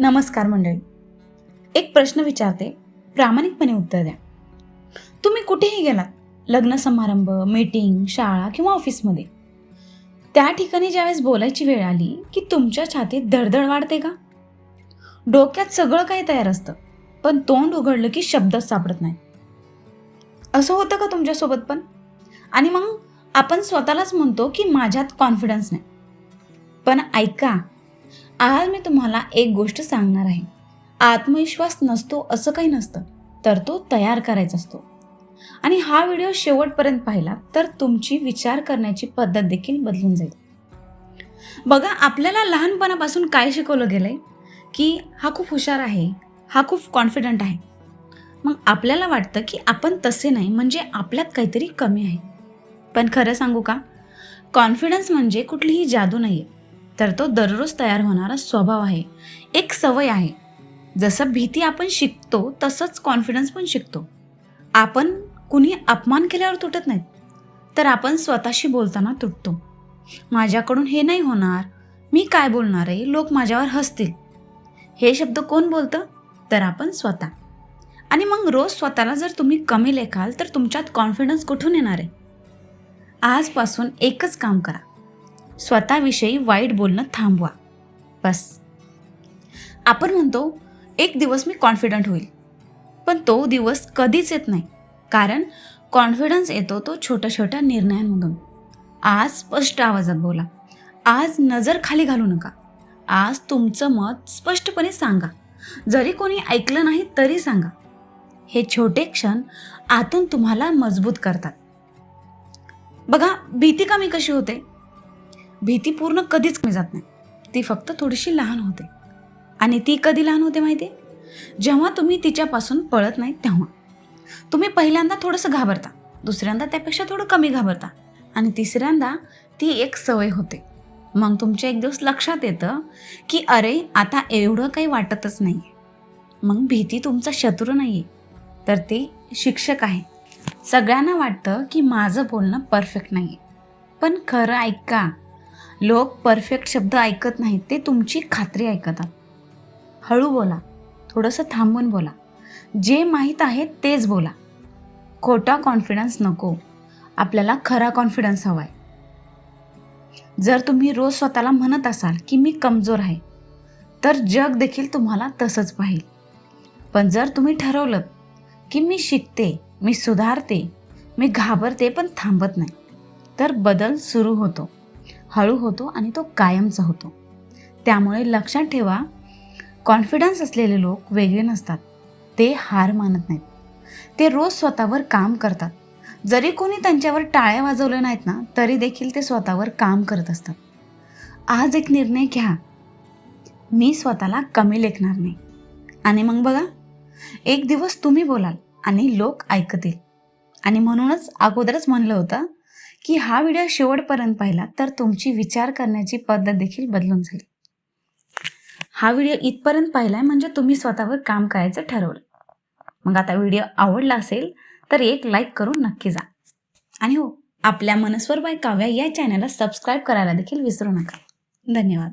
नमस्कार मंडळी. एक प्रश्न विचारते. प्रामाणिकपणे उत्तर द्या. तुम्ही कुठेही गेलात लग्न समारंभ मीटिंग शाळा किंवा ऑफिसमध्ये त्या ठिकाणी ज्यावेळेस बोलायची वेळ आली की तुमच्या छातीत धडधड वाढते का? डोक्यात सगळं काही तयार असतं पण तोंड उघडलं की शब्दच सापडत नाही. असं होतं का तुमच्यासोबत पण? आणि मग आपण स्वतःलाच म्हणतो की माझ्यात कॉन्फिडन्स नाही. पण ऐका आज मी तुम्हाला एक गोष्ट सांगणार आहे. आत्मविश्वास नसतो असं काही नसतं तर तो तयार करायचा असतो. आणि हा व्हिडिओ शेवटपर्यंत पाहिला तर तुमची विचार करण्याची पद्धत देखील बदलून जाईल. बघा आपल्याला लहानपणापासून काय शिकवलं गेलं आहे की हा खूप हुशार आहे हा खूप कॉन्फिडंट आहे. मग आपल्याला वाटतं की आपण तसे नाही म्हणजे आपल्यात काहीतरी कमी आहे. पण खरं सांगू का? कॉन्फिडन्स म्हणजे कुठलीही जादू नाही आहे तर तो दररोज तयार होणारा स्वभाव आहे. एक सवय आहे. जसं भीती आपण शिकतो तसंच कॉन्फिडन्स पण शिकतो. आपण कुणी अपमान केल्यावर तुटत नाहीत. तर आपण स्वतःशी बोलताना तुटतो. माझ्याकडून हे नाही होणार. मी काय बोलणार आहे? लोक माझ्यावर हसतील. हे शब्द कोण बोलतं? तर आपण स्वतः. आणि मग रोज स्वतःला जर तुम्ही कमी लेखाल तर तुमच्यात कॉन्फिडन्स कुठून येणार आहे? आजपासून एकच काम करा. स्वतःविषयी वाईट बोलणं थांबवा. बस. आपण म्हणतो एक दिवस मी कॉन्फिडंट होईल. पण तो दिवस कधीच येत नाही. कारण कॉन्फिडन्स येतो तो छोट्या छोट्या निर्णयांमधून. आज स्पष्ट आवाजात बोला. आज नजर खाली घालू नका. आज तुमचं मत स्पष्टपणे सांगा. जरी कोणी ऐकलं नाही तरी सांगा. हे छोटे क्षण आतून तुम्हाला मजबूत करतात. बघा भीती कमी कशी होते? भीती पूर्ण कधीच कमी जात नाही. ती फक्त थोडीशी लहान होते. आणि ती कधी लहान होते माहिती आहे? जेव्हा तुम्ही तिच्यापासून पळत नाही तेव्हा. तुम्ही पहिल्यांदा थोडंसं घाबरता. दुसऱ्यांदा त्यापेक्षा थोडं कमी घाबरता. आणि तिसऱ्यांदा ती एक सवय होते. मग तुमच्या एक दिवस लक्षात येतं की अरे आता एवढं काही वाटतच नाही मग भीती तुमचा शत्रू नाही आहे तर ते शिक्षक आहे. सगळ्यांना वाटतं की माझं बोलणं परफेक्ट नाही आहे पण खरं ऐका लोक परफेक्ट शब्द ऐकत नाहीत ते तुमची खात्री ऐकतात. हळू बोला थोडंसं थांबून बोला. जे माहीत आहे तेच बोला. खोटा कॉन्फिडन्स नको. आपल्याला खरा कॉन्फिडन्स हवा आहे जर तुम्ही रोज स्वतःला म्हणत असाल की मी कमजोर आहे तर जग देखील तुम्हाला तसंच पाहिल. पण जर तुम्ही ठरवलं की मी शिकते मी सुधारते मी घाबरते पण थांबत नाही तर बदल सुरू होतो. हळू होतो आणि तो कायमचा होतो. त्यामुळे लक्षात ठेवा कॉन्फिडन्स असलेले लोक वेगळे नसतात. ते हार मानत नाहीत. ते रोज स्वतःवर काम करतात. जरी कोणी त्यांच्यावर टाळ्या वाजवल्या नाहीत ना तरी देखील ते स्वतःवर काम करत असतात. आज एक निर्णय घ्या. मी स्वतःला कमी लेखणार नाही. आणि मग बघा एक दिवस तुम्ही बोलाल आणि लोक ऐकतील. आणि म्हणूनच अगोदरच म्हणलं होतं की हा व्हिडिओ शेवटपर्यंत पाहिला तर तुमची विचार करण्याची पद्धत देखील बदलून जाईल. हा व्हिडिओ इथपर्यंत पाहिलाय म्हणजे तुम्ही स्वतःवर काम करायचं ठरवलं. मग आता व्हिडिओ आवडला असेल तर एक लाईक करून नक्की जा. आणि हो आपल्या मनस्वर बाय काव्या या चॅनलला सबस्क्राईब करायला देखील विसरू नका. धन्यवाद.